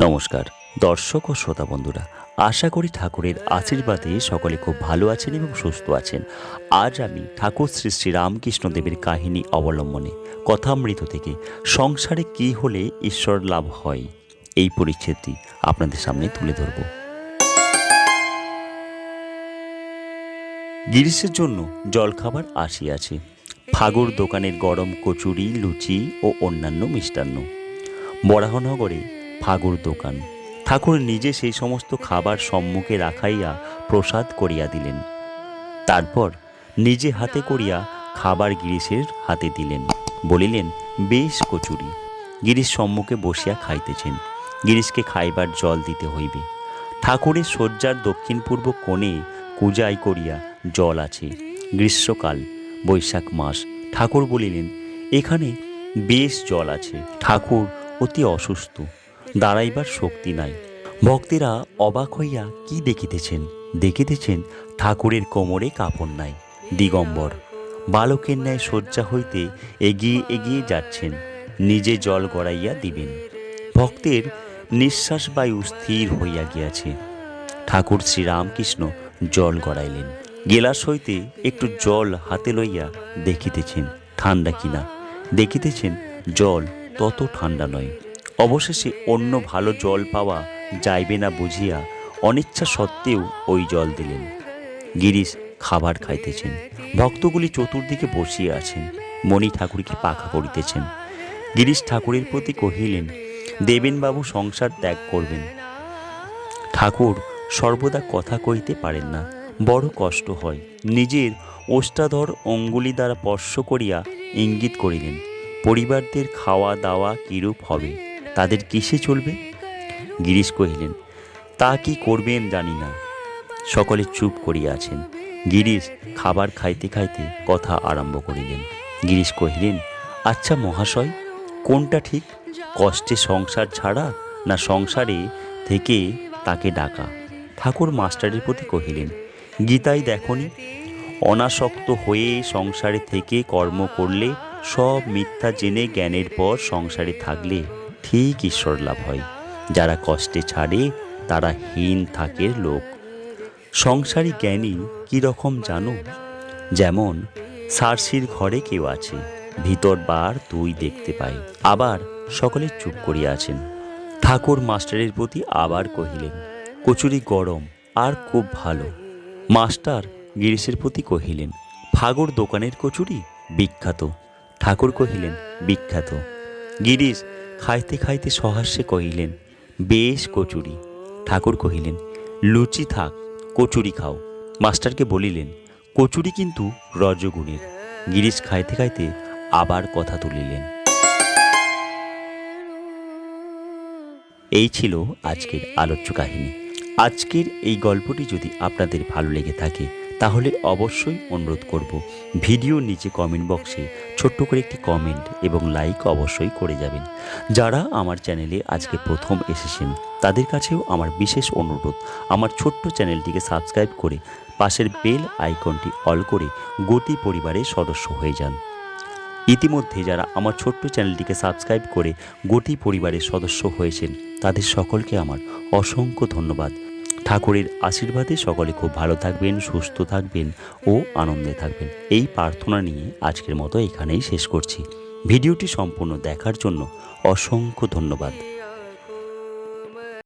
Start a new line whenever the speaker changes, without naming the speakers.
নমস্কার, দর্শক ও শ্রোতা বন্ধুরা, আশা করি ঠাকুরের আশীর্বাদে সকলে খুব ভালো আছেন এবং সুস্থ আছেন। আজ আমি ঠাকুর শ্রী শ্রী রামকৃষ্ণ দেবের কাহিনী অবলম্বনে কথামৃত থেকে সংসারে কি হলে ঈশ্বর লাভ হয়, এই পরিচ্ছেদটি আপনাদের সামনে তুলে ধরব। গিরিশের জন্য জলখাবার আসিয়াছে। ফাগুর দোকানের গরম কচুরি, লুচি ও অন্যান্য মিষ্টান্ন। বরাহনগরে ফাগুর দোকান। ঠাকুর নিজে সেই সমস্ত খাবার সম্মুখে রাখাইয়া প্রসাদ করিয়া দিলেন। তারপর নিজে হাতে করিয়া খাবার গিরিশের হাতে দিলেন। বলিলেন, বেশ কচুরি। গিরিশ সম্মুখে বসিয়া খাইতেছেন। গিরিশকে খাইবার জল দিতে হইবে। ঠাকুরের শয্যার দক্ষিণ পূর্ব কোণে কুজাই করিয়া জল আছে। গ্রীষ্মকাল, বৈশাখ মাস। ঠাকুর বলিলেন, এখানে বেশ জল আছে। ঠাকুর অতি অসুস্থ। দাঁড়াইবার শক্তি নাই। ভক্তেরা অবাক হইয়া কি দেখিতেছেন? দেখিতেছেন ঠাকুরের কোমরে কাপড় নাই। দিগম্বর, বালকের ন্যায় শয্যা হইতে এগিয়ে এগিয়ে যাচ্ছেন, নিজে জল গড়াইয়া দিবেন। ভক্তের নিঃশ্বাস বায়ু স্থির হইয়া গিয়াছে। ঠাকুর শ্রীরামকৃষ্ণ জল গড়াইলেন। গেলাস হইতে একটু জল হাতে লইয়া দেখিতেছেন, ঠান্ডা কিনা। দেখিতেছেন জল তত ঠান্ডা নয়। অবশেষে অন্য ভালো জল পাওয়া যাইবে না বুঝিয়া অনিচ্ছা সত্ত্বেও ওই জল দিলেন। গিরিশ খাবার খাইতেছেন। ভক্তগুলি চতুর্দিকে বসিয়া আছেন। মণি ঠাকুরকে পাখা করিতেছেন। গিরিশ ঠাকুরের প্রতি কহিলেন, দেবেনবাবু সংসার ত্যাগ করবেন। ঠাকুর সর্বদা কথা কইতে পারেন না। বড় কষ্ট হয়। নিজের ওষ্ঠাধর অঙ্গুলি দ্বারা স্পর্শ করিয়া ইঙ্গিত করিলেন, পরিবারদের খাওয়া দাওয়া কিরূপ হবে? তাদের কিসে চলবে? গিরিশ কহিলেন, তা কি করবেন জানি না। সকলে চুপ করিয়া আছেন। গিরিশ খাবার খাইতে খাইতে কথা আরম্ভ করিলেন। গিরিশ কহিলেন আচ্ছা মহাশয়, কোনটা ঠিক? কষ্টে সংসার ছাড়া না সংসারে থেকে তাকে ডাকা? ঠাকুর মাস্টারের প্রতি কহিলেন, গীতাই দেখনি, অনাসক্ত হয়ে সংসারে থেকে কর্ম করলে সব মিথ্যা জেনে জ্ঞানের পর সংসারে থাকলে ঠিক ঈশ্বর লাভ হয়। যারা কষ্টে ছাড়ে, তারা হীন থাকের লোক। সংসারী জ্ঞানী কী রকম জানো? যেমন, সারসির ঘরে কেউ আছে, ভিতর বার তুই দেখতে পাই আবার সকলে চুপ করিয়া আছেন। ঠাকুর মাস্টারের প্রতি আবার কহিলেন, কচুরি গরম, আর খুব ভালো। মাস্টার গিরিশের প্রতি কহিলেন, ফাগর দোকানের কচুরি বিখ্যাত। ঠাকুর কহিলেন, বিখ্যাত। গিরিশ খাইতে খাইতে সহাস্যে কহিলেন, বেশ কচুরি। ঠাকুর কহিলেন, লুচি থাক, কচুরি খাও। মাস্টারকে বলিলেন, কচুরি কিন্তু রজগুণের। গিরিশ খাইতে খাইতে আবার কথা তুলিলেন। এই ছিল আজকের আলোচ্য কাহিনী। আজকের এই গল্পটি যদি আপনাদের ভালো লেগে থাকে তাহলে অবশ্যই অনুরোধ করব, ভিডিও নিচে কমেন্ট বক্সে ছোট্ট করে একটি কমেন্ট এবং লাইক অবশ্যই করে যাবেন। যারা আমার চ্যানেলে আজকে প্রথম এসেছেন, তাদের কাছেও আমার বিশেষ অনুরোধ, আমার ছোট্ট চ্যানেলটিকে সাবস্ক্রাইব করে পাশের বেল আইকনটি অল করে গতি পরিবারের সদস্য হয়ে যান। ইতিমধ্যে যারা আমার ছোট্ট চ্যানেলটিকে সাবস্ক্রাইব করে গোটি পরিবারের সদস্য হয়েছেন, তাদের সকলকে আমার অসংখ্য ধন্যবাদ। ঠাকুরের আশীর্বাদে সকলে খুব ভালো থাকবেন, সুস্থ থাকবেন ও আনন্দে থাকবেন। এই প্রার্থনা নিয়ে আজকের মতো এখানেই শেষ করছি। ভিডিওটি সম্পূর্ণ দেখার জন্য অসংখ্য ধন্যবাদ।